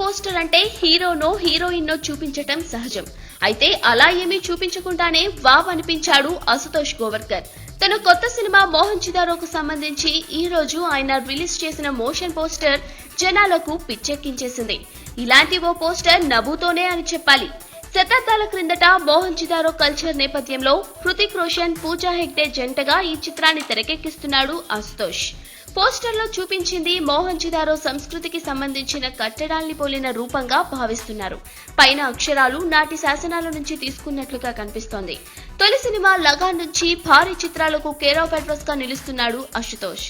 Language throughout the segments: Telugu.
పోస్టర్ అంటే హీరోనో హీరోయిన్నో చూపించటం సహజం. అయితే అలా ఏమీ చూపించకుండానే వావ్ అనిపించాడు అశుతోష్ గోవర్కర్ తన కొత్త సినిమా మోహన్ చిదారోకు సంబంధించి ఈ రోజు ఆయన రిలీజ్ చేసిన మోషన్ పోస్టర్ జనాలకు పిచ్చెక్కించేసింది. ఇలాంటి ఓ పోస్టర్ నవ్వుతోనే అని చెప్పాలి. శతాబ్దాల క్రిందట మోహన్ చిదారో కల్చర్ నేపథ్యంలో హృతిక్ రోషన్ పూజా హెగ్డే జంటగా ఈ చిత్రాన్ని తెరకెక్కిస్తున్నాడు అశుతోష్. పోస్టర్లో చూపించింది మోహన్ చిదారో సంస్కృతికి సంబంధించిన కట్టడాల్ని పోలిన రూపంగా భావిస్తున్నారు. పైన అక్షరాలు నాటి శాసనాల నుంచి తీసుకున్నట్లుగా కనిపిస్తోంది. తొలి సినిమా లగాన్ నుంచి భారీ చిత్రాలకు కేర్ ఆఫ్ అడ్రస్గా నిలుస్తున్నాడు అశుతోష్.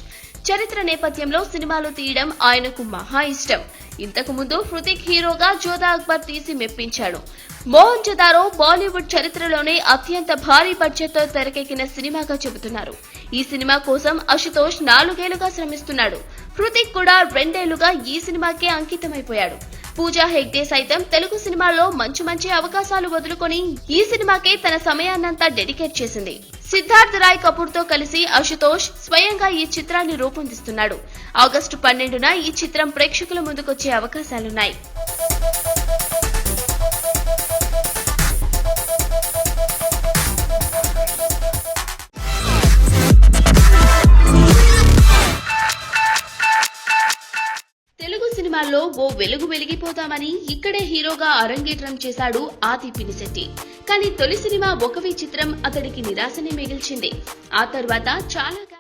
చరిత్ర నేపథ్యంలో సినిమాలు తీయడం ఆయనకు మహా ఇష్టం. ఇంతకు ముందు హృతిక్ హీరోగా జోధా అక్బర్ తీసి మెప్పించాడు. మోహన్ జదారో బాలీవుడ్ చరిత్రలోనే అత్యంత భారీ బడ్జెట్తో తెరకెక్కిన సినిమాగా చెబుతున్నారు. ఈ సినిమా కోసం అశుతోష్ నాలుగేళ్ళుగా శ్రమిస్తున్నాడు. హృతిక్ కూడా రెండేళ్ళుగా ఈ సినిమాకే అంకితమైపోయాడు. పూజా హెగ్డే సైతం తెలుగు సినిమాల్లో మంచి మంచి అవకాశాలు వదులుకొని ఈ సినిమాకే తన సమయాన్నంతా డెడికేట్ చేసింది. సిద్ధార్థ్ రాయ్ కపూర్తో కలిసి అశుతోష్ స్వయంగా ఈ చిత్రాన్ని రూపొందిస్తున్నాడు. ఆగస్టు పన్నెండున ఈ చిత్రం ప్రేక్షకుల ముందుకొచ్చే అవకాశాలున్నాయి. సినిమాల్లో ఓ వెలుగు వెలిగిపోతామని ఇక్కడే హీరోగా అరంగేట్రం చేశాడు ఆది పినిశెట్టి. కానీ తొలి సినిమా ఒకవి చిత్రం అతడికి నిరాశనే మిగిల్చింది. ఆ తర్వాత చాలా